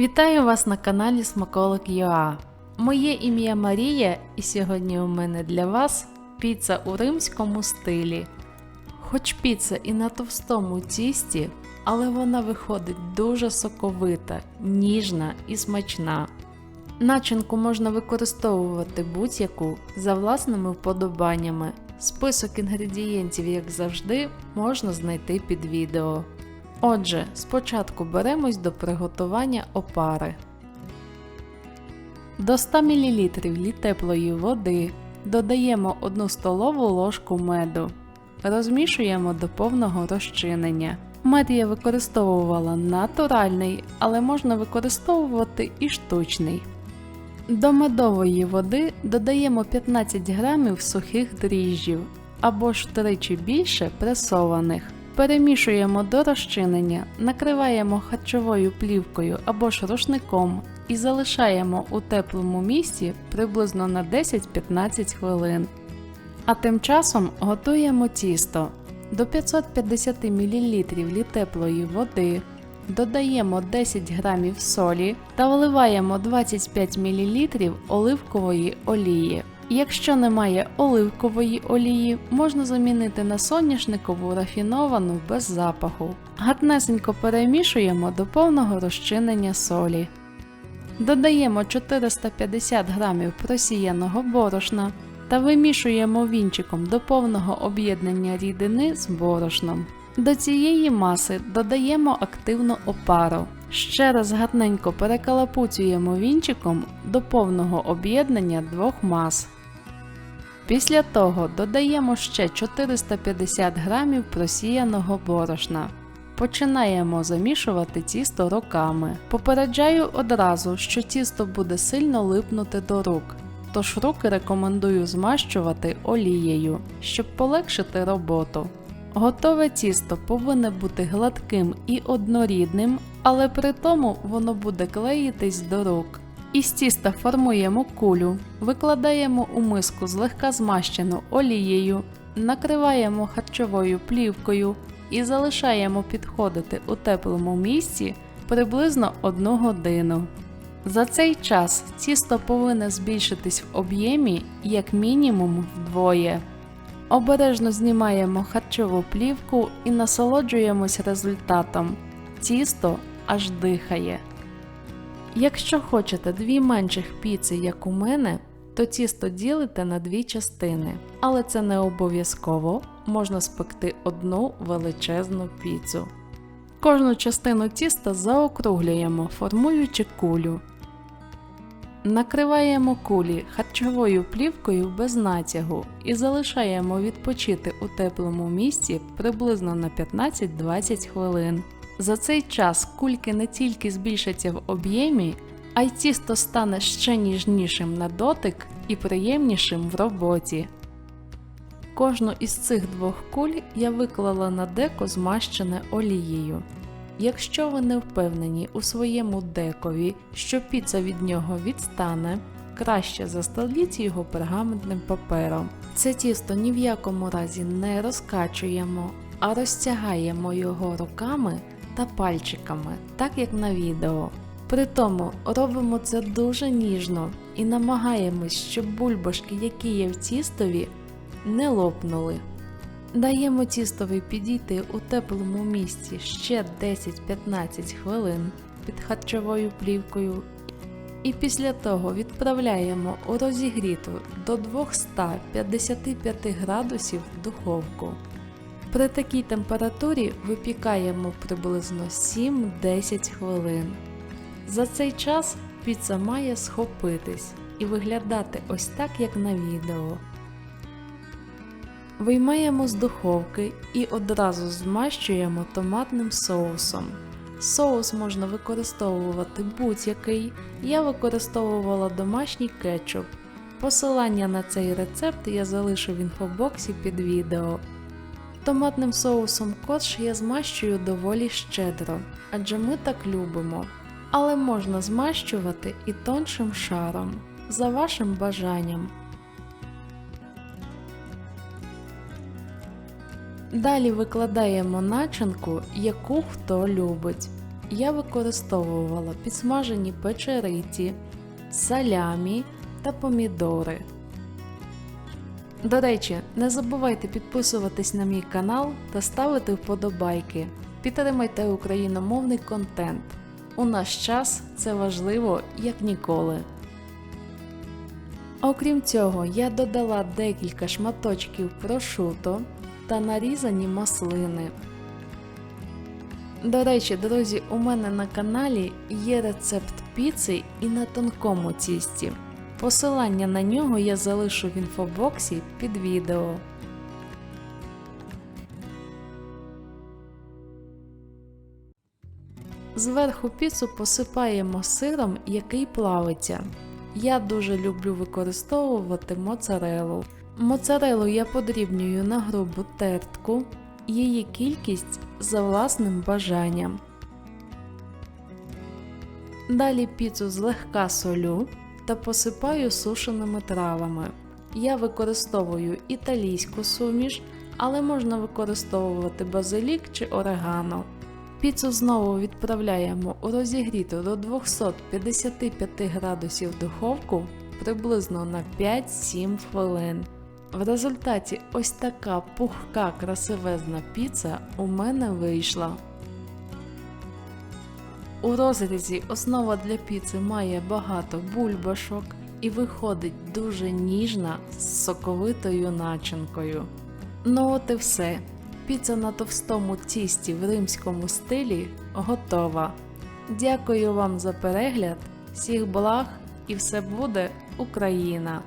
Вітаю вас на каналі Смаколик ЮА. Моє ім'я Марія, і сьогодні у мене для вас піца у римському стилі. Хоч піца і на товстому тісті, але вона виходить дуже соковита, ніжна і смачна. Начинку можна використовувати будь-яку за власними вподобаннями. Список інгредієнтів, як завжди, можна знайти під відео. Отже, спочатку беремось до приготування опари. До 100 мл теплої води додаємо 1 столову ложку меду. Розмішуємо до повного розчинення. Мед я використовувала натуральний, але можна використовувати і штучний. До медової води додаємо 15 грамів сухих дріжджів або ж втричі більше пресованих. Перемішуємо до розчинення, накриваємо харчовою плівкою або ж рушником і залишаємо у теплому місці приблизно на 10-15 хвилин. А тим часом готуємо тісто. До 550 мл теплої води додаємо 10 г солі та вливаємо 25 мл оливкової олії. Якщо немає оливкової олії, можна замінити на соняшникову рафіновану без запаху. Гарнесенько перемішуємо до повного розчинення солі. Додаємо 450 г просіяного борошна та вимішуємо вінчиком до повного об'єднання рідини з борошном. До цієї маси додаємо активну опару. Ще раз гарненько перекалапуцюємо вінчиком до повного об'єднання двох мас. Після того додаємо ще 450 г просіяного борошна. Починаємо замішувати тісто руками. Попереджаю одразу, що тісто буде сильно липнути до рук, тож руки рекомендую змащувати олією, щоб полегшити роботу. Готове тісто повинне бути гладким і однорідним, але при тому воно буде клеїтись до рук. Із тіста формуємо кулю, викладаємо у миску злегка змащену олією, накриваємо харчовою плівкою і залишаємо підходити у теплому місці приблизно 1 годину. За цей час тісто повинне збільшитись в об'ємі як мінімум вдвоє. Обережно знімаємо харчову плівку і насолоджуємось результатом. Тісто аж дихає. Якщо хочете дві менших піци, як у мене, то тісто ділите на дві частини, але це не обов'язково, можна спекти одну величезну піцу. Кожну частину тіста заокруглюємо, формуючи кулю. Накриваємо кулі харчовою плівкою без натягу і залишаємо відпочити у теплому місці приблизно на 15-20 хвилин. За цей час кульки не тільки збільшаться в об'ємі, а й тісто стане ще ніжнішим на дотик і приємнішим в роботі. Кожну із цих двох куль я виклала на деко змащене олією. Якщо ви не впевнені у своєму декові, що піца від нього відстане, краще застеліть його пергаментним папером. Це тісто ні в якому разі не розкачуємо, а розтягаємо його руками та пальчиками, так як на відео. При тому робимо це дуже ніжно і намагаємось, щоб бульбашки, які є в тістові, не лопнули. Даємо тістові підійти у теплому місці ще 10-15 хвилин під харчовою плівкою. І після того відправляємо у розігріту до 255 градусів духовку. При такій температурі випікаємо приблизно 7-10 хвилин. За цей час піца має схопитись і виглядати ось так, як на відео. Виймаємо з духовки і одразу змащуємо томатним соусом. Соус можна використовувати будь-який, я використовувала домашній кетчуп. Посилання на цей рецепт я залишу в інфобоксі під відео. Томатним соусом корж я змащую доволі щедро, адже ми так любимо. Але можна змащувати і тоншим шаром, за вашим бажанням. Далі викладаємо начинку, яку хто любить. я використовувала підсмажені печериці, салямі та помідори. До речі, не забувайте підписуватись на мій канал та ставити вподобайки. Підтримайте україномовний контент. У наш час це важливо як ніколи. Окрім цього, я додала декілька шматочків прошуто та нарізані маслини. До речі, друзі, у мене на каналі є рецепт піци і на тонкому тісті. Посилання на нього я залишу в інфобоксі під відео. Зверху піцу посипаємо сиром, який плавиться. Я дуже люблю використовувати моцарелу. Моцарелу я подрібнюю на грубу тертку, її кількість за власним бажанням. Далі піцу злегка солю та посипаю сушеними травами. Я використовую італійську суміш, але можна використовувати базилік чи орегано. Піцу знову відправляємо у розігріту до 255 градусів духовку приблизно на 5-7 хвилин. В результаті ось така пухка красивезна піца у мене вийшла. У розрізі основа для піци має багато бульбашок і виходить дуже ніжна з соковитою начинкою. Ну от і все. Піца на товстому тісті в римському стилі готова. Дякую вам за перегляд, всіх благ і все буде Україна!